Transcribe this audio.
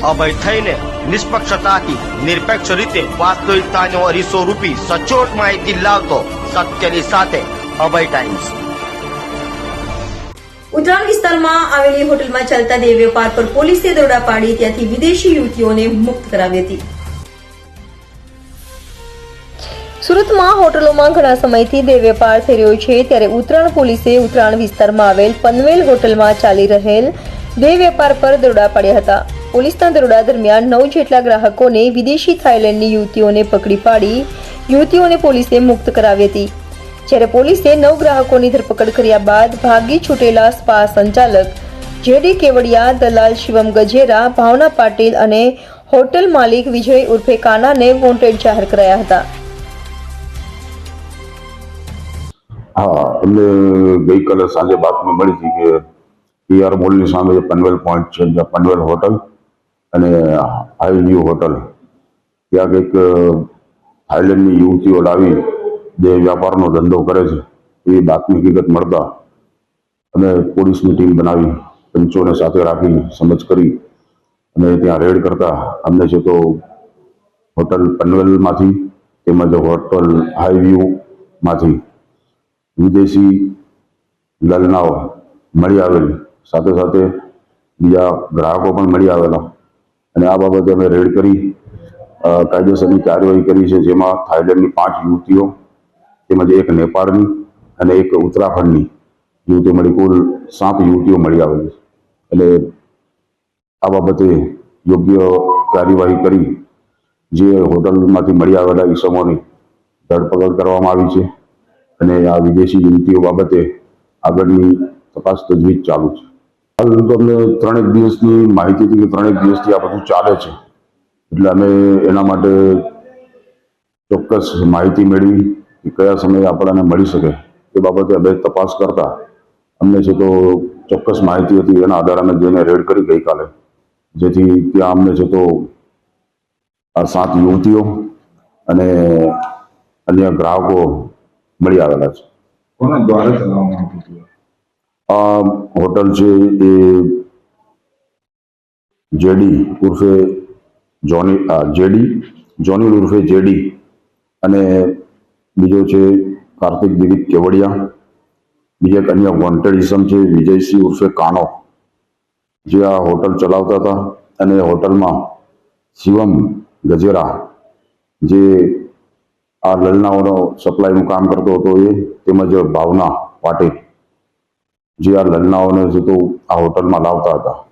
અભય થઈને નિષ્પક્ષતાથી નિરપેક્ષ રીતે વાસ્તવિકતાનો અરીસો રૂપી સચોટ માહિતી લાવતો સત્યની સાથે અભય ટાઈમ્સ ઉત્તરાયણ વિસ્તારમાં આવેલી હોટલમાં ચાલતા દેવ વેપાર પર પોલીસે દરોડા પાડી ત્યાંથી વિદેશી યુવતીઓને મુક્ત કરાવી હતી. સુરતમાં હોટલોમાં ઘણા સમયથી દેવ વેપાર થઈ રહ્યો છે ત્યારે ઉત્તરાયણ પોલીસે ઉત્તરાયણ વિસ્તારમાં આવેલ પનવેલ હોટલમાં ચાલી રહેલ દેવ વેપાર પર દરોડા પાડ્યા હતા. પોલીસના દરોડા દરમિયાન નવ જેટલા ગ્રાહકોને વિદેશી થાઇલેન્ડની યુવતીઓને પકડી પાડી, યુવતીઓને પોલીસે મુક્ત કરાવી હતી. જ્યારે પોલીસે નવ ગ્રાહકોની ધરપકડ કર્યા બાદ ભાગી છૂટેલા સ્પા સંચાલક જેડી કેવડિયા, દલાલ શિવમ ગજેરા, ભાવના પાટીલ અને હોટેલ માલિક વિજય ઉર્ફે કાનાને વોન્ટેડ જાહેર કરાયા હતા. હા એટલે ગઈકાલે સાંજે બાતમી મળી હતી કે પીઆર મોલની સામે પનવેલ પોઈન્ટ છે, જ્યાં પનવેલ હોટલ અને હાઈ ન્યૂ હોટલ, ત્યાં કંઈક થાઈલેન્ડની યુવતીઓ લાવી જે વ્યાપારનો ધંધો કરે છે. એ બાતમી હકીકત મળતા અમે પોલીસની ટીમ બનાવી, પંચોને સાથે રાખી સમજ કરી અને ત્યાં રેડ કરતા. અમને છે તો હોટલ પનવેલમાંથી તેમજ હોટલ હાઈવ્યુમાંથી વિદેશી લલનાઓ મળી આવેલી. સાથે સાથે બીજા ગ્રાહકો પણ મળી આવેલા. અને આ બાબતે અમે રેડ કરી કાયદેસરની કાર્યવાહી કરી છે, જેમાં થાઈલેન્ડની પાંચ યુવતીઓ, તેમજ એક નેપાળની અને એક ઉત્તરાખંડની યુવતીઓ મળી, કુલ સાત યુવતીઓ મળી આવેલી છે. એટલે આ બાબતે યોગ્ય કાર્યવાહી કરી, જે હોટલમાંથી મળી આવેલા ઈસમોની ધરપકડ કરવામાં આવી છે અને આ વિદેશી યુવતીઓ બાબતે આગળની તપાસ તજવીજ ચાલુ છે. હાલ તમને ત્રણેક દિવસની માહિતી હતી કે ત્રણેક દિવસથી આ બધું ચાલે છે. એટલે અમે એના માટે ચોક્કસ માહિતી મેળવી કે કયા સમયે આપણને મળી શકે. એ બાબતે અમે તપાસ કરતા. અમને છે તો ચોક્કસ માહિતી હતી, એના આધારે અમે જઈને રેડ કરી ગઈકાલે. જેથી ત્યાં અમને છે તો આ સાત યુવતીઓ અને અન્ય ગ્રાહકો મળી આવેલા છે. કોના દ્વારા ચલાવવામાં આ હોટલ છે એ જેડી ઉર્ફે જોની જેડી જોની ઉર્ફે જેડી અને બીજો છે કાર્તિક દિલીપ કેવડિયા. બીજા એક અન્ય વોન્ટેડ ઇસમ છે વિજયસિંહ ઉર્ફે કાનો. જે આ હોટલ ચલાવતા હતા અને હોટલમાં શિવમ ગજેરા જે આ લલનાઓનો સપ્લાયનું કામ કરતો હતો એ તેમજ ભાવના પાટીલ જે આ લલનાઓને જે તો આ હોટલમાં લાવતા હતા.